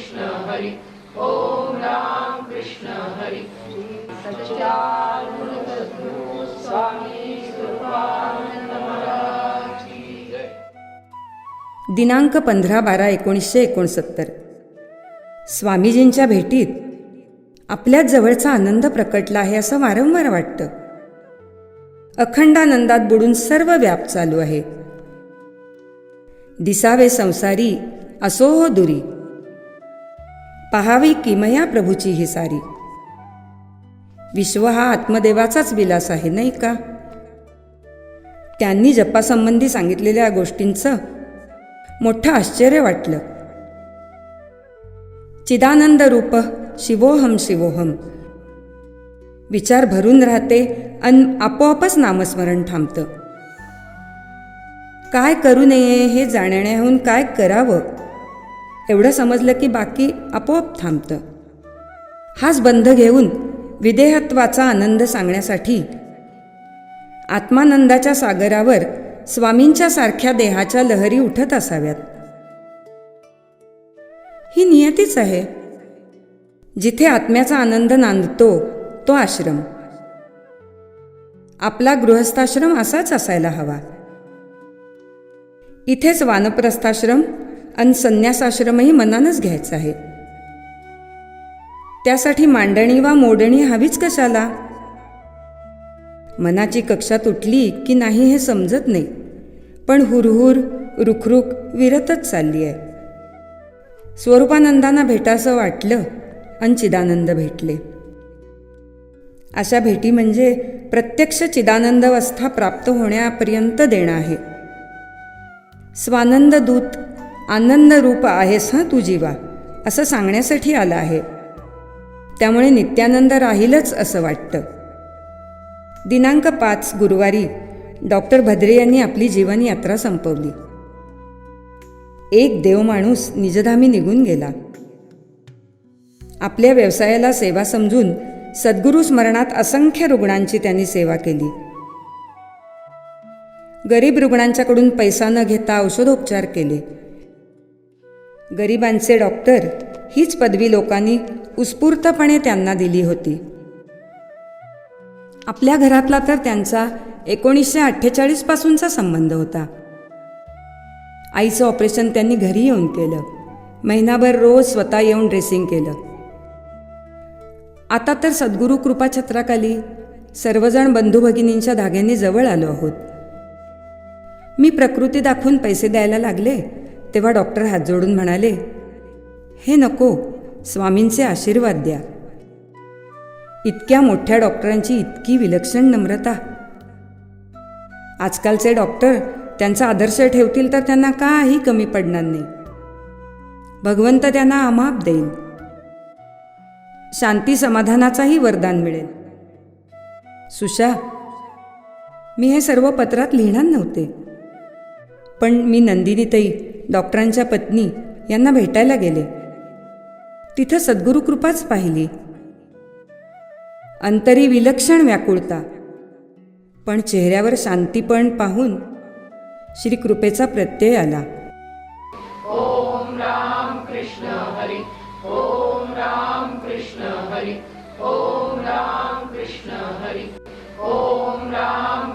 कृष्ण हरी ओम राम कृष्ण हरी दिनांक पंधरा बारा एकोणीसशे एकोणसत्तर. स्वामीजींच्या भेटीत आपल्या जवळचा आनंद प्रकटला आहे असं वारंवार वाटतं. अखंडानंदात बुडून सर्व व्याप चालू आहे. दिसावे संसारी असो हो दुरी. पहावी किमया प्रभूची ही सारी. विश्व हा आत्मदेवाचाच विलास आहे नाही का? त्यांनी जपासंबंधी सांगितलेल्या गोष्टींचं मोठं आश्चर्य वाटलं. चिदानंद रूप शिवोहम शिवोहम विचार भरून राहते अन आपोआपच नामस्मरण थांबतं. काय करू नये हे जाणण्याहून काय करावं? एवढं समजलं की बाकी आपोआप थांबतं. हाच बंध घेऊन विदेहत्वाचा आनंद सांगण्यासाठी आत्मानंदाच्या सागरावर स्वामींच्या सारख्या देहाच्या लहरी उठत असाव्यात. ही नियतीच आहे. जिथे आत्म्याचा आनंद नांदतो तो आश्रम. आपला गृहस्थाश्रम असाच असायला हवा. इथेच वानप्रस्थाश्रम आणि संन्यासाश्रमही मनानंच घ्यायचा आहे. त्यासाठी मांडणी वा मोडणी हवीच कशाला? मनाची कक्षा तुटली की नाही हे समजत नाही. पण हुरहुर रुखरुख विरतच चालली आहे. स्वरूपानंदांना भेटासं वाटलं आणि चिदानंद भेटले. अशा भेटी म्हणजे प्रत्यक्ष चिदानंद अवस्था प्राप्त होण्यापर्यंत देणं आहे. स्वानंद दूत आनंद रूप आहेस हा तू जीवा असं सांगण्यासाठी आलं आहे. त्यामुळे नित्यानंद राहीलच असं वाटतं. दिनांक पाच गुरुवारी डॉक्टर भद्रे यांनी आपली जीवनयात्रा संपवली. एक देवमाणूस निजधामी निघून गेला. आपल्या व्यवसायाला सेवा समजून सद्गुरू स्मरणात असंख्य रुग्णांची त्यांनी सेवा केली. गरीब रुग्णांच्याकडून पैसा न घेता औषधोपचार केले. गरिबांचे डॉक्टर हीच पदवी लोकांनी उत्स्फूर्तपणे त्यांना दिली होती. आपल्या घरातला तर त्यांचा एकोणीसशे अठ्ठेचाळीस पासूनचा संबंध होता. आईचं ऑपरेशन त्यांनी घरी येऊन केलं. महिनाभर रोज स्वतः येऊन ड्रेसिंग केलं. आता तर सद्गुरू कृपाछत्राखाली सर्वजण बंधू भगिनींच्या धाग्यांनी जवळ आलो आहोत. मी प्रकृती दाखवून पैसे द्यायला लागले? तेव्हा डॉक्टर हात जोडून म्हणाले हे नको स्वामींचे आशीर्वाद द्या. इतक्या मोठ्या डॉक्टरांची इतकी विलक्षण नम्रता. आजकालचे डॉक्टर त्यांचा आदर्श ठेवतील तर त्यांना काही कमी पडणार नाही. भगवंत त्यांना अमाप देईल. शांती समाधानाचाही वरदान मिळेल. सुशा मी हे सर्व पत्रात लिहिणार नव्हते. पण मी नंदिनीतही डॉक्टरांच्या पत्नी यांना भेटायला गेले. तिथं सद्गुरू कृपाच पाहिली. अंतरी विलक्षण व्याकुळता. पण चेहऱ्यावर शांतीपण पाहून श्रीकृपेचा प्रत्यय आला.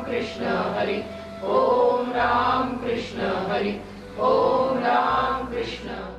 Krishna Hari Om Ram Krishna Hari Om Ram Krishna